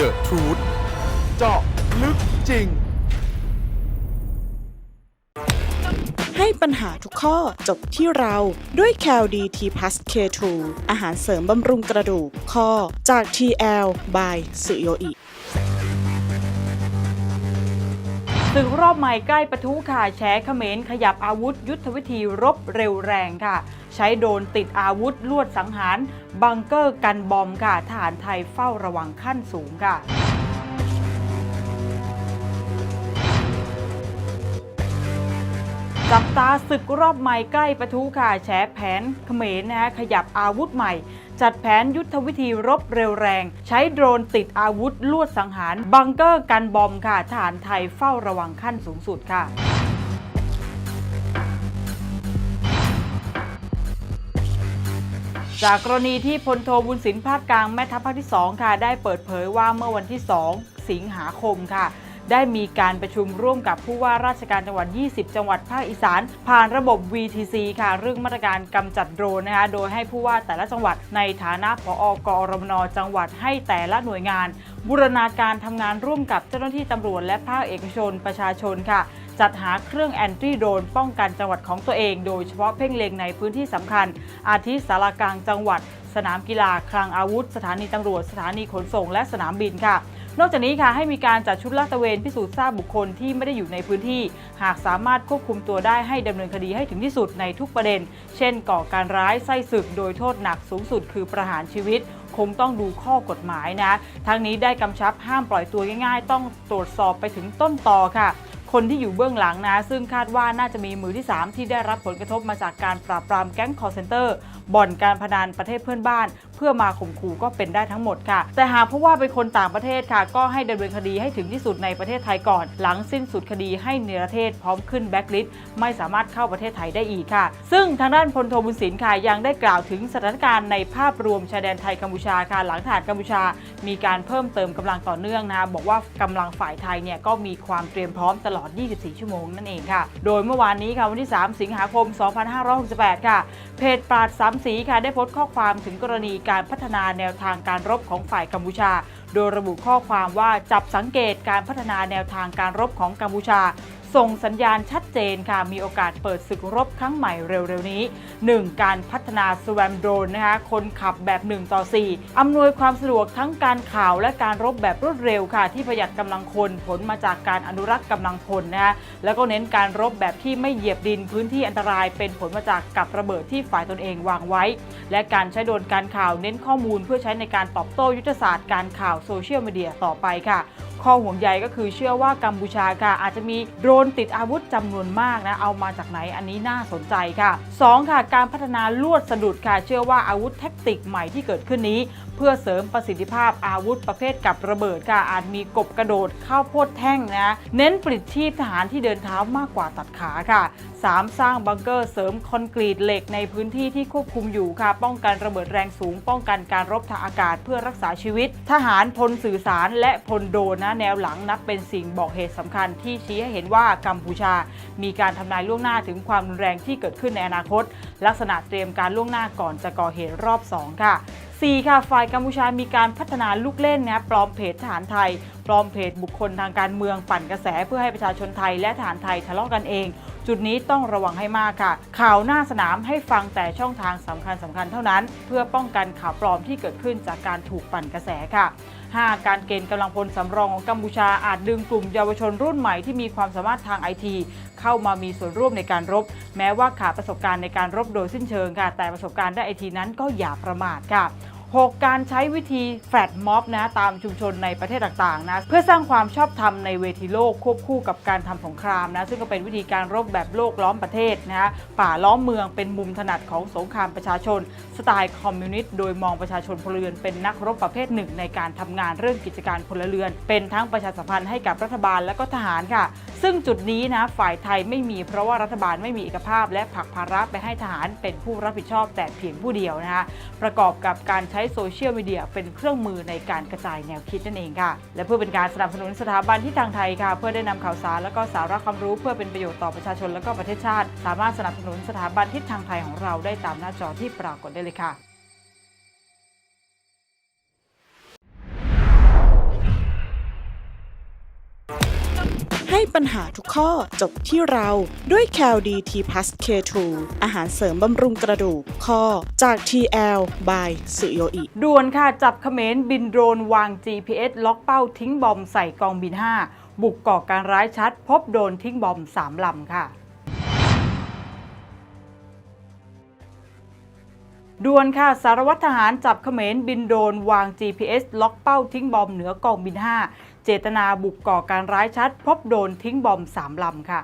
The Truth เจาะลึกจริง ให้ปัญหาทุกข้อจบที่เราด้วย c a l d t p l u s K2 อาหารเสริมบำรุงกระดูกข้อจาก TL by สุโยอิ ศึกรอบใหม่ใกล้ปะทุค่ะแฉเขมรขยับอาวุธ ยุทธวิธีรบเร็วแรงค่ะ ใช้โดนติดอาวุธลวดสังหาร บังเกอร์กันบอมค่ะทหารไทยเฝ้าระวังขั้นสูงค่ะจับตาศึกรอบใหม่ใกล้ปะทุค่ะแฉแผนเขมรนะฮะขยับอาวุธใหม่ จัดแผนยุทธวิธีรบเร็วแรง ใช้โดรนติดอาวุธลวดสังหาร บังเกอร์กันบอมค่ะทหารไทยเฝ้าระวังขั้นสูงสุดค่ะจากกรณีที่พลโทบุญสินภาคกลางแม่ทัพภาคที่ 2 ค่ะ ได้เปิดเผยว่าเมื่อวันที่ 2 สิงหาคมค่ะ ได้มีการประชุมร่วมกับผู้ว่าราชการจังหวัด 20 จังหวัดภาคอีสาน ผ่านระบบ VTC ค่ะ เรื่องมาตรการกำจัดโดรนนะคะ โดยให้ผู้ว่าแต่ละจังหวัดในฐานะผอกอรมนจังหวัดให้แต่ละหน่วยงาน บูรณาการทำงานร่วมกับเจ้าหน้าที่ตำรวจและภาคเอกชนประชาชนค่ะจัดหาเครื่องแอนตี้โดรนป้องกันจังหวัดของตัวเอง โดยเฉพาะเพ่งเล็งในพื้นที่สำคัญ อาทิสารกลางจังหวัด สนามกีฬา คลังอาวุธ สถานีตำรวจ สถานีขนส่ง และสนามบินค่ะ นอกจากนี้ค่ะให้มีการจัดชุดลาดตระเวนพิสูจน์ทราบบุคคลที่ไม่ได้อยู่ในพื้นที่ หากสามารถควบคุมตัวได้ให้ดำเนินคดีให้ถึงที่สุดในทุกประเด็น เช่น ก่อการร้ายไส้ศึกโดยโทษหนักสูงสุด คือประหารชีวิตคงต้องดูข้อกฎหมายนะ ทั้งนี้ได้กำชับห้ามปล่อยตัวง่ายๆ ต้องตรวจสอบไปถึงต้นตอค่ะ คนที่อยู่เบื้องหลังนะ ซึ่งคาดว่าน่าจะมีมือที่ 3 ที่ได้รับผลกระทบมาจากการปราบปรามแก๊งคอร์เซนเตอร์ บ่อนการพนันประเทศเพื่อนบ้านเพื่อมาข่มขู่ก็เป็นได้ทั้งหมดค่ะ แต่หากพราะว่าเป็นคนต่างประเทศค่ะ ก็ให้ดำเนินคดีให้ถึงที่สุดในประเทศไทยก่อน หลังสิ้นสุดคดีให้เนรเทศพร้อมขึ้นแบ็กลิสต์ไม่สามารถเข้าประเทศไทยได้อีกค่ะ ซึ่งทางด้านพลโทบุญสินค่ะยังได้กล่าวถึงสถานการณ์ในภาพรวมชายแดนไทยกัมพูชาค่ะหลังทหารกัมพูชา มีการเพิ่มเติมกำลังต่อเนื่องนะบอกว่ากำลังฝ่ายไทยเนี่ยก็มีความเตรียมพร้อมตลอด 24 ชั่วโมงนั่นเองค่ะ โดยเมื่อวานนี้ค่ะวันที่ 3 สิงหาคม 2568 ค่ะ เพจปราดสามสีค่ะได้โพสต์ข้อความถึงกรณีการพัฒนาแนวทางการรบของฝ่ายกัมพูชา โดยระบุข้อความว่าจับสังเกตการพัฒนาแนวทางการรบของกัมพูชา ส่งสัญญาณชัดเจนค่ะ มีโอกาสเปิดศึกรบครั้งใหม่เร็วๆนี้ 1. การพัฒนาสวมโดรนนะคะ คนขับแบบ 1 ต่อ 4 อำนวยความสะดวกทั้งการข่าวและการรบแบบรวดเร็วค่ะ ที่ประหยัดกำลังคนผลมาจากการอนุรักษ์กำลังพลนะคะแล้วก็เน้นการรบแบบที่ไม่เหยียบดินพื้นที่อันตรายเป็นผลมาจากกับระเบิดที่ฝ่ายตนเองวางไว้ และการใช้โดรนการข่าวเน้นข้อมูลเพื่อใช้ในการตอบโต้ยุทธศาสตร์การข่าวโซเชียลมีเดียต่อไปค่ะ ข้อห่วงใยก็คือเชื่อว่ากัมพูชาค่ะอาจจะมีโดรนติดอาวุธจำนวนมากนะเอามาจากไหนอันนี้น่าสนใจค่ะ 2. ค่ะการพัฒนาลวดสะดุดค่ะเชื่อว่าอาวุธแท็กติกใหม่ที่เกิดขึ้นนี้ เพื่อเสริมประสิทธิภาพอาวุธประเภทกับระเบิดค่ะอาจมีกบกระโดดเข้าโพดแท่งนะเน้นปลิดชีพทหารที่เดินเท้ามากกว่าตัดขาค่ะ 3. สร้างบังเกอร์เสริมคอนกรีตเหล็กในพื้นที่ที่ควบคุมอยู่ค่ะ ป้องกันระเบิดแรงสูง ป้องกันการรบทางอากาศเพื่อรักษาชีวิต ทหารพลสื่อสารและพลโดนะแนวหลังนับเป็นสิ่งบอกเหตุสำคัญที่ชี้ให้เห็นว่ากัมพูชา มีการทำนายล่วงหน้าถึงความรุนแรงที่เกิดขึ้นในอนาคต ลักษณะเตรียมการล่วงหน้าก่อนจะก่อเหตุรอบ 2 ค่ะ 4 ค่ะ ฝ่ายกัมพูชามีการพัฒนาลูกเล่นนะปลอมเพจทหารไทย ปลอมเพจบุคคลทางการเมืองปั่นกระแสเพื่อให้ประชาชนไทยและทหารไทยทะเลาะกันเอง จุดนี้ต้องระวังให้มากค่ะ ข่าวหน้าสนามให้ฟังแต่ช่องทางสำคัญสำคัญเท่านั้น เพื่อป้องกันข่าวปลอมที่เกิดขึ้นจากการถูกปั่นกระแสค่ะ 5. การเกณฑ์กำลังพลสำรองของกัมพูชาอาจดึงกลุ่มเยาวชนรุ่นใหม่ที่มีความสามารถทางไอทีเข้ามามีส่วนร่วมในการรบ แม้ว่าขาดประสบการณ์ในการรบโดยสิ้นเชิงค่ะแต่ประสบการณ์ด้านไอทีนั้นก็อย่าประมาทค่ะ 6. การใช้วิธีแฟลตม็อบนะตามชุมชนในประเทศต่างๆนะเพื่อสร้างความชอบธรรมในเวทีโลกควบคู่กับการทำสงครามนะซึ่งก็เป็นวิธีการรบแบบโลกล้อมประเทศนะป่าล้อมเมืองเป็นมุมถนัดของสงครามประชาชน สไตล์คอมมิวนิสต์โดยมองประชาชนพลเรือนเป็นนักรบประเภทหนึ่งในการทำงานเรื่องกิจการพลเรือน เป็นทั้งประชาสัมพันธ์ให้กับรัฐบาลและก็ทหารค่ะ ซึ่งจุดนี้นะฝ่ายไทยไม่มีเพราะว่ารัฐบาลไม่มีเอกภาพ และผลักภาระไปให้ทหารเป็นผู้รับผิดชอบแต่เพียงผู้เดียวนะคะประกอบกับการใช้โซเชียลมีเดียเป็นเครื่องมือในการกระจายแนวคิดนั่นเองค่ะ และเพื่อเป็นการสนับสนุนสถาบันที่ทางไทยค่ะ เพื่อได้นำข่าวสารและก็สาระความรู้เพื่อเป็นประโยชน์ต่อประชาชนและก็ประเทศชาติ สามารถสนับสนุนสถาบันทิศทางไทยของเราได้ตามหน้าจอที่ปรากฏได้เลยค่ะ ให้ปัญหาทุกข้อจบที่เราด้วย c a l d t p l u s K2 อาหารเสริมบำรุงกระดูกข้อจาก TL by สุโยอิด่วนค่ะ จับเขมรบินโดรนวาง GPS ล็อกเป้าทิ้งบอมใส่กองบิน 5 บุกก่อการร้ายชัด พบโดนทิ้งบอม3ลำค่ะด่วนค่ะ สารวัตรทหารจับเขมรบินโดนวาง GPS ล็อกเป้าทิ้งบอมเหนือกองบิน 5 เจตนาบุกก่อการร้ายชัด พบโดนทิ้งบอม3ลำค่ะ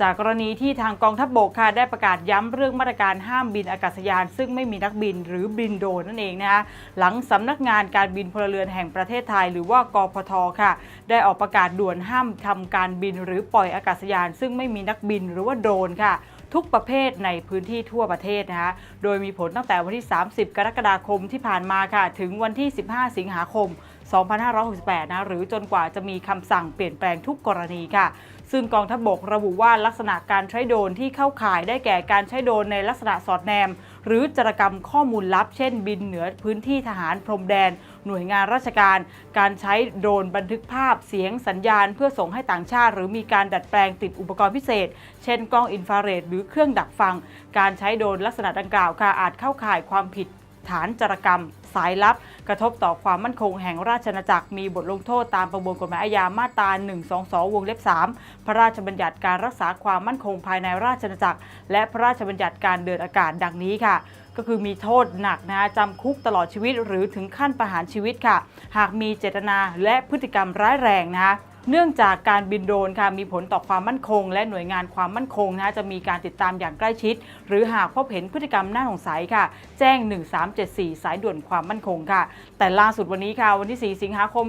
จากกรณีที่ทางกองทัพบบกค่ะได้ประกาศย้ำเรื่องมาตรการห้ามบินอากาศยาน ซึ่งไม่มีนักบินหรือบินโดนนั่นเองนะคะหลังสำนักงานการบินพลเรือนแห่งประเทศไทย หรือว่ากพทค่ะ ได้ออกประกาศด่วนห้ามทำการบินหรือปล่อยอากาศยาน ซึ่งไม่มีนักบินหรือว่าโดนค่ะ ทุกประเภทในพื้นที่ทั่วประเทศนะคะโดยมีผลตั้งแต่วันที่ 30 กรกฎาคมที่ผ่านมาค่ะ ถึงวันที่ 15 สิงหาคม 2568 นะ หรือจนกว่าจะมีคำสั่งเปลี่ยนแปลงทุกกรณีค่ะ ซึ่งกองทัพบกระบุว่าลักษณะการใช้โดรนที่เข้าข่ายได้แก่การใช้โดรนในลักษณะสอดแนม หรือจารกรรมข้อมูลลับ เช่น บินเหนือพื้นที่ทหารพรมแดน หน่วยงานราชการ การใช้โดรนบันทึกภาพเสียงสัญญาณ เพื่อส่งให้ต่างชาติ หรือมีการดัดแปลงติดอุปกรณ์พิเศษ เช่นกล้องอินฟราเรดหรือเครื่องดักฟัง การใช้โดรนลักษณะดังกล่าวค่ะอาจเข้าข่ายความผิดฐานจารกรรม สายลับ กระทบต่อความมั่นคงแห่งราชอาณาจักรมีบทลงโทษตามประมวลกฎหมายอาญามาตรา122 วงเล็บ 3 พระราชบัญญัติการรักษาความมั่นคงภายในราชอาณาจักร และพระราชบัญญัติการเดินอากาศดังนี้ค่ะก็คือมีโทษหนักนะจำคุกตลอดชีวิตหรือถึงขั้นประหารชีวิตค่ะ หากมีเจตนาและพฤติกรรมร้ายแรงนะคะ เนื่องจากการบินโดรนค่ะมีผลต่อความมั่นคง และหน่วยงานความมั่นคงนะจะมีการติดตามอย่างใกล้ชิด หรือหากพบเห็นพฤติกรรมน่าสงสัยค่ะ แจ้ง 1374 สายด่วนความมั่นคงค่ะ แต่ล่าสุดวันนี้ค่ะวันที่ 4 สิงหาคม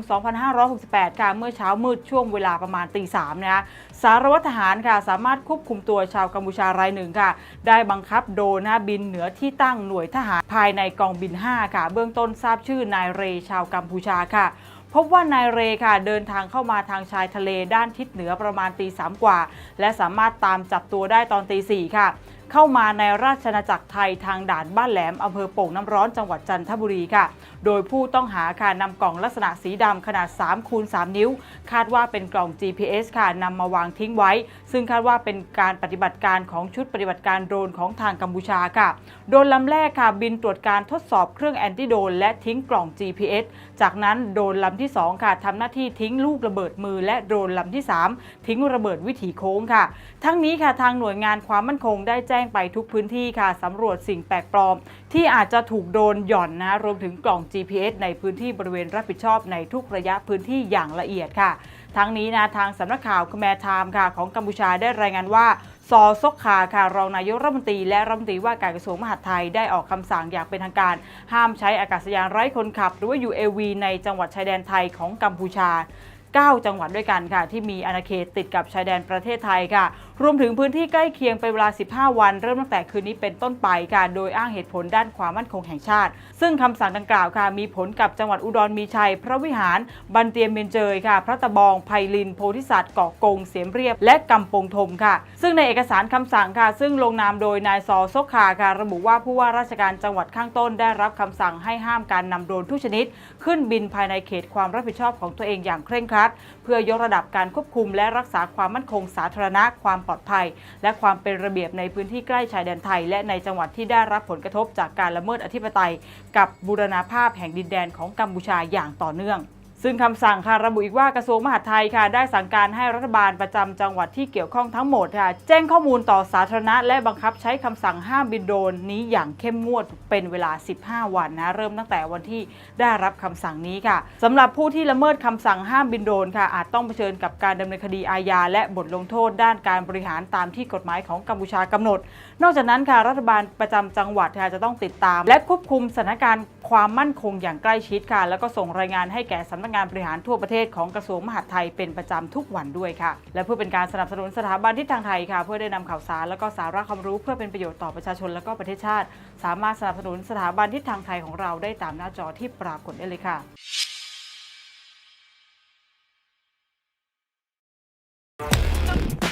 2568 ค่ะเมื่อเช้ามืดช่วงเวลาประมาณตี3นะคะสารวัตรทหารค่ะสามารถควบคุมตัวชาวกัมพูชารายหนึ่งค่ะ ได้บังคับโดรนนะบินเหนือที่ตั้งหน่วยทหารภายในกองบิน 5 ค่ะ เบื้องต้นทราบชื่อนายเรชาวกัมพูชาค่ะ พบว่านายเรค่ะเดินทางเข้ามาทางชายทะเลด้านทิศเหนือประมาณตีสามกว่า และสามารถตามจับตัวได้ตอนตีสี่ค่ะ เข้ามาในราชอาจักรไทยทางด่านบ้านแหลมอำเภอโป่งน้ำร้อนจังหวัดจันทบุรีค่ะ โดยผู้ต้องหาค่ะนำกล่องลักษณะสีดำขนาด3คูณ3นิ้ว คาดว่าเป็นกล่อง GPS ค่ะนำมาวางทิ้งไว้ ซึ่งคาดว่าเป็นการปฏิบัติการของชุดปฏิบัติการโดรนของทางกัมพูชาค่ะ โดรนลำแรกค่ะบินตรวจการทดสอบเครื่องแอนติโดรนและทิ้งกล่อง GPS จากนั้นโดรนลำที่ 2 ค่ะทำหน้าที่ทิ้งลูกระเบิดมือ และโดรนลำที่ 3 ทิ้งระเบิดวิถีโค้งค่ะ ทั้งนี้ค่ะทางหน่วยงานความมั่นคงได้แจ้งไปทุกพื้นที่ค่ะสำรวจสิ่งแปลกปลอม ที่อาจจะถูกโดนหย่อนนะรวมถึงกล่อง GPS ในพื้นที่บริเวณรับผิดชอบในทุกระยะพื้นที่อย่างละเอียดค่ะ ทั้งนี้นะทางสำนักข่าวคแมร์ไทม์ค่ะ ของกัมพูชาได้รายงานว่าซอซกคาค่ะรองนายกรัฐมนตรีและรัฐมนตรีว่าการกระทรวงมหาดไทยได้ออกคำสั่งอย่างเป็นทางการ ห้ามใช้อากาศยานไร้คนขับ หรือว่า UAV ในจังหวัดชายแดนไทยของกัมพูชา 9 จังหวัดด้วยกันค่ะ ที่มีอาณาเขตติดกับชายแดนประเทศไทยค่ะ รวมถึงพื้นที่ใกล้เคียงเป็นเวลา 15 วัน เริ่มตั้งแต่คืนนี้เป็นต้นไปค่ะ โดยอ้างเหตุผลด้านความมั่นคงแห่งชาติ ซึ่งคำสั่งดังกล่าวค่ะ มีผลกับจังหวัดอุดรมีชัย พระวิหาร บันเตียมเมนเจยค่ะ พระตะบองไพลิน โพธิสัตว์เกาะกง เสียมเรียบ และกำปงธมค่ะ ซึ่งในเอกสารคำสั่งค่ะ ซึ่งลงนามโดยนายซอซกคาค่ะ ระบุว่าผู้ว่าราชการจังหวัดข้างต้นได้รับคำสั่งให้ห้ามการนำโดรนทุกชนิด ขึ้นบินภายในเขตความรับผิดชอบของตัวเองอย่างเคร่งครัด เพื่อยกระดับการควบคุมและรักษาความมั่นคงสาธารณะความปลอดภัย และความเป็นระเบียบในพื้นที่ใกล้ชายแดนไทย และในจังหวัดที่ได้รับผลกระทบจากการละเมิดอธิปไตย กับบูรณาภาพแห่งดินแดนของกัมพูชาอย่างต่อเนื่อง ซึ่งคำสั่งค่ะระบุอีกว่ากระทรวงมหาดไทยค่ะ ได้สั่งการให้รัฐบาลประจำจังหวัดที่เกี่ยวข้องทั้งหมดค่ะแจ้งข้อมูลต่อสาธารณะ และบังคับใช้คำสั่งห้ามบินโดรนนี้อย่างเข้มงวดเป็นเวลา 15 วันนะเริ่มตั้งแต่วันที่ได้รับคำสั่งนี้ค่ะสำหรับผู้ที่ละเมิดคำสั่งห้ามบินโดรนค่ะ อาจต้องเผชิญกับการดำเนินคดีอาญาและบทลงโทษด้านการบริหารตามที่กฎหมายของกัมพูชากำหนด นอกจากนั้นค่ะรัฐบาลประจำจังหวัดค่ะจะต้องติดตาม และควบคุมสถานการณ์ความมั่นคงอย่างใกล้ชิดค่ะ แล้วก็ส่งรายงานให้แก่สำนักงานบริหารทั่วประเทศของกระทรวงมหาดไทยเป็นประจำทุกวันด้วยค่ะ และเพื่อเป็นการสนับสนุนสถาบันทิศทางไทยค่ะ เพื่อได้นำข่าวสารและก็สาระความรู้เพื่อเป็นประโยชน์ต่อประชาชนและก็ประเทศชาติ สามารถสนับสนุนสถาบันทิศทางไทยของเราได้ตามหน้าจอที่ปรากฏได้เลยค่ะ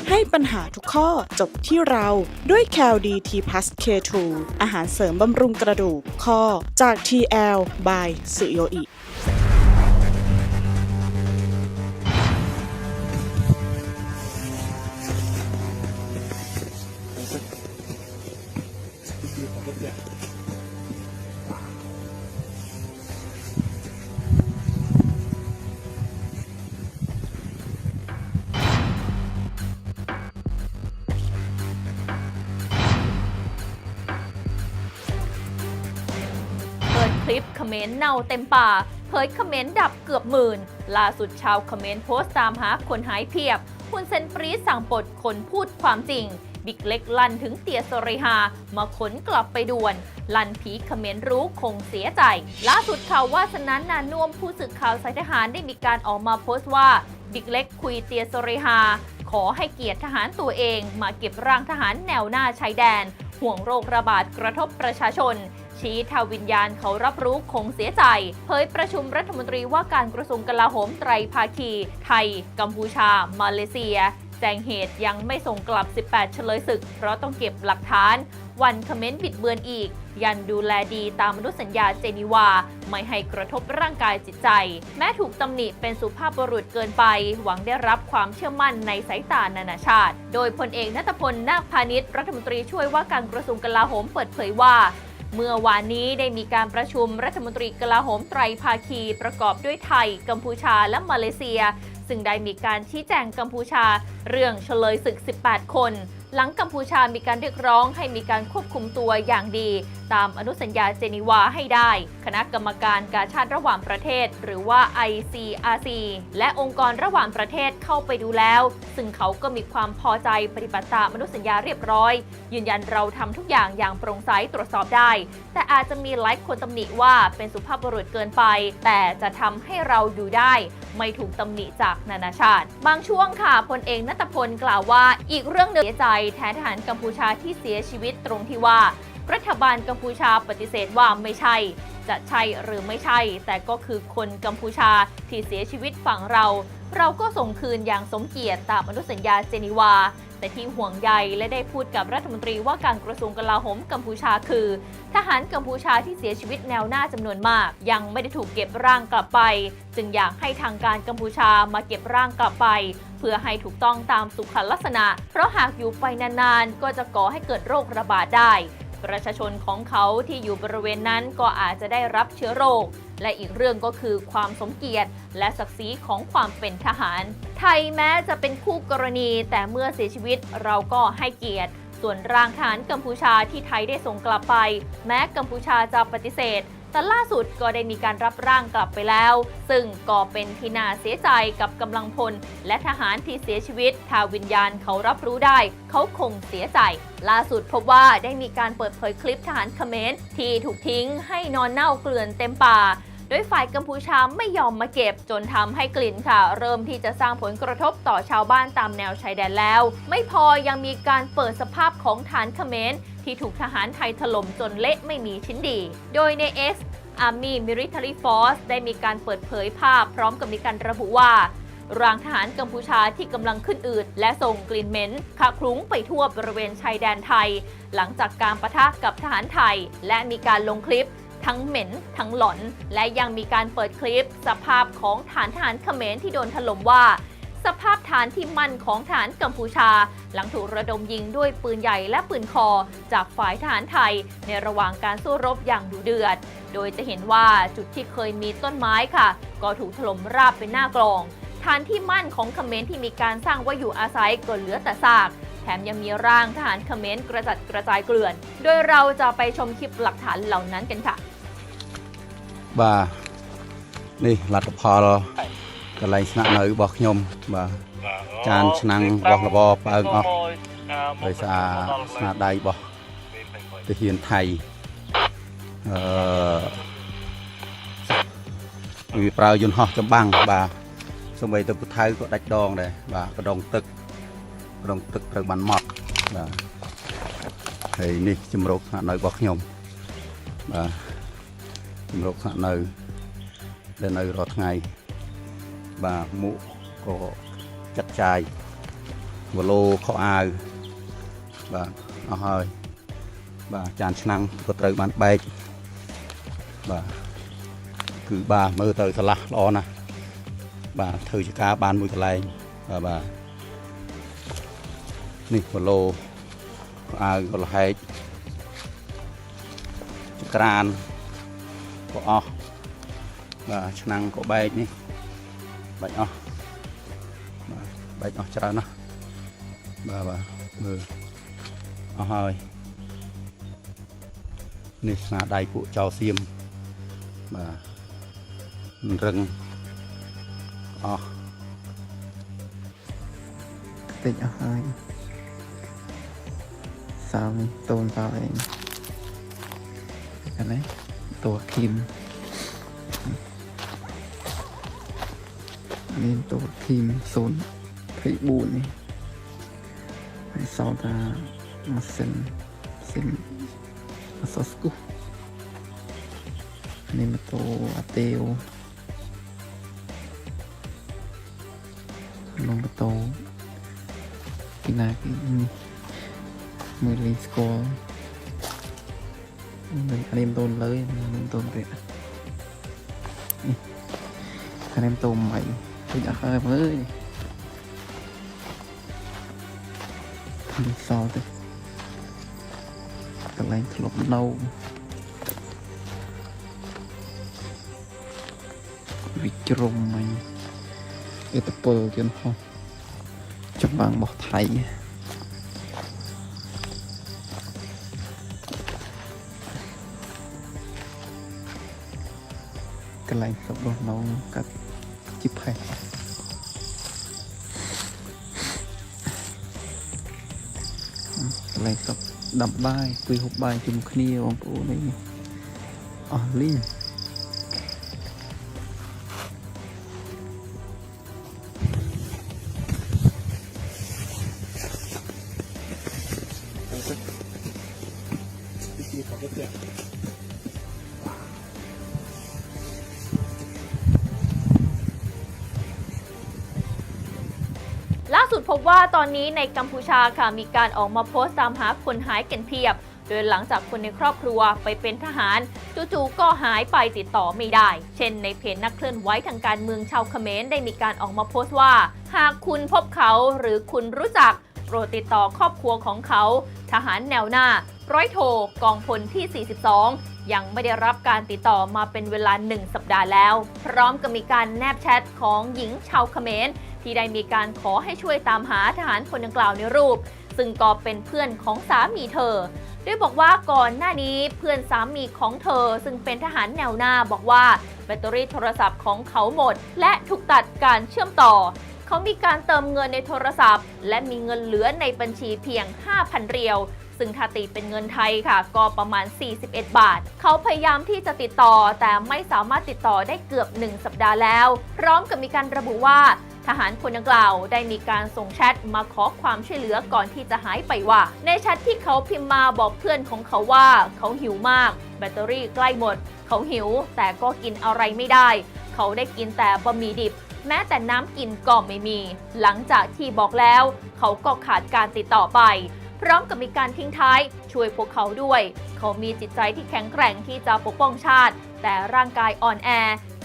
ให้ปัญหาทุกข้อจบที่เราด้วย c a l d t p l u s K2 อาหารเสริมบำรุงกระดูกข้อจาก TL by สุโยอิ มเขมนเน่าเต็มป่าเผยคอมเขมนต์ดับเกือบหมื่น ล่าสุดชาวคอมเขมนต์โพสต์ตามหาคนหายเพียบคุณเซนปรีสั่งปลดคนพูดความจริง บิ๊กเล็กลั่นถึงเตียสริฮามาขนกลับไปด่วน ลั่นผีคเขมนรู้คงเสียใจ ล่าสุดข่าวว่าสนั้นนานน่มผู้สื่อข่าวสายทหารได้มีการออกมาโพสต์ว่า บิ๊กเล็กคุยเตียสริฮาขอให้เกียรติทหารตัวเอง มาเก็บร่างทหารแนวหน้าชายแดน ห่วงโรคระบาดกระทบประชาชน ชี้ทาวิญญาณเขารับรู้คงเสียใจ เผยประชุมรัฐมนตรีว่าการกระทรวงกลาโหมไตรภาคี ไทย กัมพูชา มาเลเซีย แจ้งเหตุยังไม่ส่งกลับ 18 เฉลยศึก เพราะต้องเก็บหลักฐาน วันคอมเมนต์บิดเบือนอีก ยันดูแลดีตามมนุษยสัญญาเจนีวา ไม่ให้กระทบร่างกายจิตใจ แม้ถูกตำหนิเป็นสุภาพบุรุษเกินไป หวังได้รับความเชื่อมั่นในสายตานานาชาติ โดยพลเอกนัทพลนาคพาณิชย์รัฐมนตรีช่วยว่าการกระทรวงกลาโหมเปิดเผยว่า เมื่อวานนี้ได้มีการประชุมรัฐมนตรีกลาโหมไตรภาคีประกอบด้วยไทย กัมพูชาและมาเลเซีย ซึ่งได้มีการชี้แจงกัมพูชา เรื่องเฉลยศึก 18 คน หลังกัมพูชามีการเรียกร้องให้มีการควบคุมตัวอย่างดี ตามอนุสัญญาเจนีวาให้ได้ คณะกรรมการกาชาติระหว่างประเทศ หรือว่า ICRC และองค์กรระหว่างประเทศเข้าไปดูแล้ว ซึ่งเขาก็มีความพอใจปฏิบัติตามอนุสัญญาเรียบร้อย ยืนยันเราทำทุกอย่างอย่างโปร่งใสตรวจสอบได้ แต่อาจจะมีหลายคนตำหนิว่าเป็นสุภาพบุรุษเกินไป แต่จะทำให้เราอยู่ได้ ไม่ถูกตำหนิจากนานาชาติ บางช่วงค่ะพลเอกนัตพลกล่าวว่า อีกเรื่องหนึ่งเสียใจแทนทหารกัมพูชาที่เสียชีวิตตรงที่ว่า รัฐบาลกัมพูชาปฏิเสธว่าไม่ใช่จะใช่หรือไม่ใช่ แต่ก็คือคนกัมพูชาที่เสียชีวิตฝั่งเรา เราก็ส่งคืนอย่างสมเกียรติตามอนุสัญญาเจนีวา แต่ที่ห่วงใยและได้พูดกับรัฐมนตรีว่าการกระทรวงกลาโหมกัมพูชาคือ ทหารกัมพูชาที่เสียชีวิตแนวหน้าจำนวนมาก ยังไม่ได้ถูกเก็บร่างกลับไป จึงอยากให้ทางการกัมพูชามาเก็บร่างกลับไป เพื่อให้ถูกต้องตามสุขลักษณะ เพราะหากอยู่ไปนานๆก็จะก่อให้เกิดโรคระบาดได้ ประชาชนของเขาที่อยู่บริเวณนั้นก็อาจจะได้รับเชื้อโรค และอีกเรื่องก็คือความสมเกียรติ และศักดิ์ศรีของความเป็นทหาร ไทยแม้จะเป็นคู่กรณีแต่เมื่อเสียชีวิตเราก็ให้เกียรติ ส่วนร่างทหารกัมพูชาที่ไทยได้ส่งกลับไป แม้กัมพูชาจะปฏิเสธ แต่ล่าสุดก็ได้มีการรับร่างกลับไปแล้ว ซึ่งก็เป็นที่น่าเสียใจกับกำลังพล และทหารที่เสียชีวิตถ้าวิญญาณเขารับรู้ได้ เขาคงเสียใจ ล่าสุดพบว่าได้มีการเปิดเผยคลิปทหารเขมรที่ถูกทิ้งให้นอนเน่าเกลื่อนเต็มป่า โดยฝ่ายกัมพูชาไม่ยอมมาเก็บ จนทำให้กลิ่นค่ะ เริ่มที่จะสร้างผลกระทบต่อชาวบ้านตามแนวชายแดนแล้ว ไม่พอยังมีการเปิดสภาพของฐานเขมรที่ถูกทหารไทยถล่มจนเละไม่มีชิ้นดี โดยใน X Army Military Force ได้มีการเปิดเผยภาพพร้อมกับมีการระบุว่ารางทหารกัมพูชาที่กำลังขึ้นอืดและส่งกลิ่นเหม็นคละคลุ้งไปทั่วบริเวณชายแดนไทย หลังจากการประทะกับทหารไทย และมีการลงคลิป ทั้งเหม็น ทั้งหลอน และยังมีการเปิดคลิป สภาพของฐานทหารเขมรที่โดนถล่มว่า สภาพฐานที่มั่นของฐานกัมพูชา หลังถูกระดมยิงด้วยปืนใหญ่และปืนคอ จากฝ่ายทหารไทย ในระหว่างการสู้รบอย่างดุเดือด โดยจะเห็นว่าจุดที่เคยมีต้นไม้ค่ะ ก็ถูกถล่มราบเป็นหน้ากลองฐานที่มั่นของเขมรที่มีการสร้างไว้อยู่อาศัยก็เหลือแต่ซาก แถมยังมีร่างทหารเขมรกระจัดกระจายเกลื่อน โดยเราจะไปชมคลิปหลักฐานเหล่านั้นกันค่ะ បាទនេះលទ្ធផលកន្លែងស្នាក់នៅរបស់ខ្ញុំបាទចានឆ្នាំងរបស់របរបើកអស់ដោយសារស្នាដៃរបស់ទាហានថៃអឺវាប្រើយន្តហោះចម្បាំងបាទសូម្បីតែពូថៅក៏ដាច់ដងដែរបាទកដងទឹកកដងទឹកត្រូវបានម៉ត់បាទហើយនេះជំរកស្នាក់នៅរបស់ខ្ញុំបាទ ជំរកស្នាក់នៅដែលនៅរាល់ថ្ងៃបាទមុខក៏ចាត់ចាយវឡូខោអាវបាទអស់ហើយបាទចានឆ្នាំងក៏ត្រូវបានបែកបាទគឺបាទមើលទៅឆ្លាស់ល្អណាស់បាទធ្វើជាការបានមួយកន្លែងបាទបាទនេះវឡូខោអាវក៏លហែកក្រាន ក៏អស់បាទឆ្នាំងក៏បែកនេះបែកអស់បាទបែកអស់ច្រើនណាស់បាទបាទមើលអស់ហើយនេះស្នាដៃពួកចៅសៀមបាទរឹងអស់តិចអស់ហើយសោនេះតូនសោ ตัวครีมอันนี้ตัวครีมศูนย์พิบูลนี่ไอซาวดามาเซนเซนมาซอสกุอันนี้มาตัวอาเตลลงประตูกินากินมือลีสก้ อันนี้มันโดนเลยอันนี้มันโดนเลยอันนี้มันโดนใหม่คุณอยากอะไรเอ้ยសល់ទេកន្លែងធ្លាប់នៅវិជ្រមមិញឥទ្ធិពលជនហោះចម្បាំងរបស់ថៃ កន្លែងស្រុករបស់នៅកាត់ជីផេះកន្លែងស្រុកដាំបាយគួយហូបបាយជុំគ្នាបងប្អូននេះអស់លីង นี้ในกัมพูชาค่ะมีการออกมาโพสต์ตามหาคนหายกันเพียบ โดยหลังจากคนในครอบครัวไปเป็นทหารจู่ๆก็หายไปติดต่อไม่ได้ เช่นในเพจนักเคลื่อนไหวทางการเมืองชาวเขมรได้มีการออกมาโพสต์ว่า หากคุณพบเขาหรือคุณรู้จักโปรดติดต่อครอบครัวของเขา ทหารแนวหน้า ร้อยโทกองพลที่ 42 ยังไม่ได้รับการติดต่อมาเป็นเวลา 1 สัปดาห์แล้ว พร้อมกับมีการแนบแชทของหญิงชาวเขมร ที่ได้มีการขอให้ช่วยตามหาทหารคนดังกล่าวในรูป ซึ่งก็เป็นเพื่อนของสามีเธอโดยบอกว่าก่อนหน้านี้เพื่อนสามีของเธอ ซึ่งเป็นทหารแนวหน้าบอกว่าแบตเตอรี่โทรศัพท์ของเขาหมด และถูกตัดการเชื่อมต่อ เขามีการเติมเงินในโทรศัพท์ และมีเงินเหลือในบัญชีเพียง 5,000 เรียว ซึ่งถ้าตีเป็นเงินไทยค่ะ ก็ประมาณ 41 บาท เขาพยายามที่จะติดต่อแต่ไม่สามารถติดต่อได้เกือบ 1 สัปดาห์แล้ว พร้อมกับมีการระบุว่า ทหารคนดังกล่าวได้มีการส่งแชทมาขอความช่วยเหลือก่อนที่จะหายไปว่า ในแชทที่เขาพิมพ์มาบอกเพื่อนของเขาว่า เขาหิวมาก แบตเตอรี่ใกล้หมด เขาหิวแต่ก็กินอะไรไม่ได้ เขาได้กินแต่บะหมี่ดิบ แม้แต่น้ำกินก็ไม่มี หลังจากที่บอกแล้ว เขาก็ขาดการติดต่อไป พร้อมกับมีการทิ้งท้ายช่วยพวกเขาด้วย เขามีจิตใจที่แข็งแกร่งที่จะปกป้องชาติแต่ร่างกายอ่อนแอ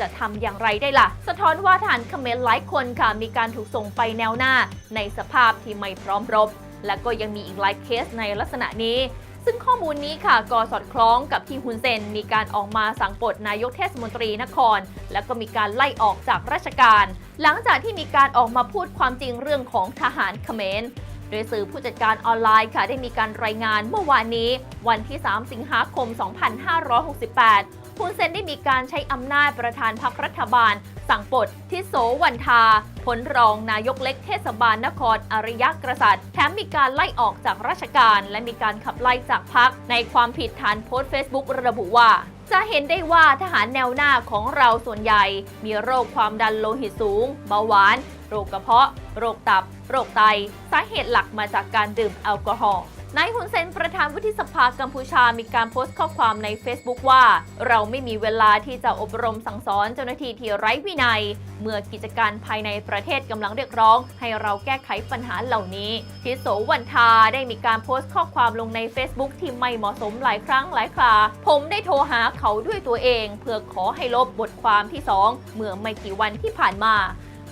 จะทำอย่างไรได้ล่ะ สะท้อนว่าทหารเขมรหลายคนค่ะมีการถูกส่งไปแนวหน้า ในสภาพที่ไม่พร้อมรบ และก็ยังมีอีกหลายเคสในลักษณะนี้ ซึ่งข้อมูลนี้ค่ะก็สอดคล้องกับที่ฮุนเซน มีการออกมาสั่งปลดนายกเทศมนตรีนคร และก็มีการไล่ออกจากราชการ หลังจากที่มีการออกมาพูดความจริงเรื่องของทหารเขมรโดยสื่อผู้จัดการออนไลน์ค่ะได้มีการรายงานเมื่อวานนี้ วันที่ 3 สิงหาคม 2568 ฮุนเซนได้มีการใช้อำนาจประธานพรรครัฐบาล สั่งปลดทิโสวันทาผลรองนายกเล็กเทศบาลนครอริยกษัตริย์แถมมีการไล่ออกจากราชการ และมีการขับไล่จากพรรคในความผิดฐานโพสต์เฟซบุ๊กระบุว่าจะเห็นได้ว่าทหารแนวหน้าของเราส่วนใหญ่ มีโรคความดันโลหิตสูง เบาหวาน โรคกระเพาะ โรคตับ โรคไต สาเหตุหลักมาจากการดื่มแอลกอฮอล์ นายฮุนเซนประธานวุฒิสภากัมพูชามีการโพสต์ข้อความใน Facebook ว่า เราไม่มีเวลาที่จะอบรมสั่งสอนเจ้าหน้าที่ที่ไร้วินัย เมื่อกิจการภายในประเทศกำลังเรียกร้อง ให้เราแก้ไขปัญหาเหล่านี้ ทิโสวันทาได้มีการโพสต์ข้อความลงใน Facebook ที่ไม่เหมาะสมหลายครั้งหลายครา ผมได้โทรหาเขาด้วยตัวเอง เพื่อขอให้ลบบทความที่ 2 เมื่อไม่กี่วันที่ผ่านมา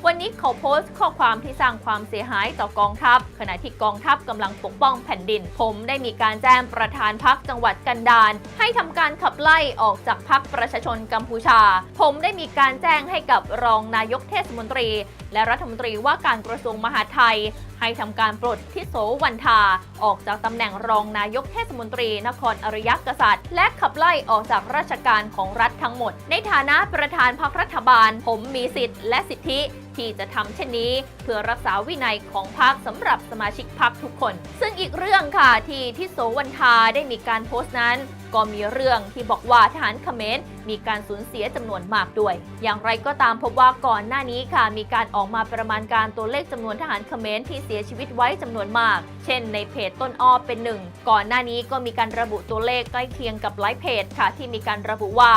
วันนี้เขาโพสต์ข้อความที่สร้างความเสียหายต่อกองทัพ ขณะที่กองทัพกำลังปกป้องแผ่นดิน ผมได้มีการแจ้งประธานพักจังหวัดกันดารให้ทำการขับไล่ออกจากพักประชาชนกัมพูชา ผมได้มีการแจ้งให้กับรองนายกเทศมนตรี และรัฐมนตรีว่าการกระทรวงมหาดไทย ให้ทำการปลดทิโสวันทา ออกจากตำแหน่งรองนายกเทศมนตรีนครอริยกษัตริย์ และขับไล่ออกจากราชการของรัฐทั้งหมด ในฐานะประธานพรรครัฐบาล ผมมีสิทธิ์และสิทธิที่จะทำเช่นนี้ เพื่อรักษาวินัยของพรรคสำหรับสมาชิกพรรคทุกคน ซึ่งอีกเรื่องค่ะที่ทิโสวันทาได้มีการโพสต์นั้น ก็มีเรื่องที่บอกว่าทหารเขมรมีการสูญเสียจำนวนมากด้วย อย่างไรก็ตามพบว่าก่อนหน้านี้ค่ะ มีการออกมาประมาณการตัวเลขจำนวนทหารเขมรที่เสียชีวิตไว้จำนวนมาก เช่น ในเพจต้นอ้อเป็นหนึ่งก่อนหน้านี้ก็มีการระบุตัวเลขใกล้เคียงกับหลายเพจค่ะ ที่มีการระบุว่า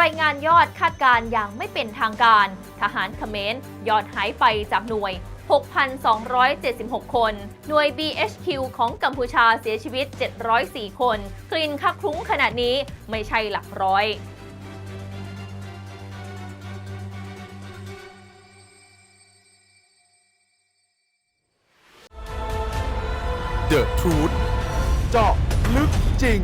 รายงานยอดคาดการ์อย่างไม่เป็นทางการ ทหารเขมรยอดหายไปจากหน่วย 6,276 คน หน่วย BHQ ของกัมพูชาเสียชีวิต 704 คน กลิ่นคักคลุ้งขนาดนี้ไม่ใช่หลักร้อย The Truth เจาะลึกจริง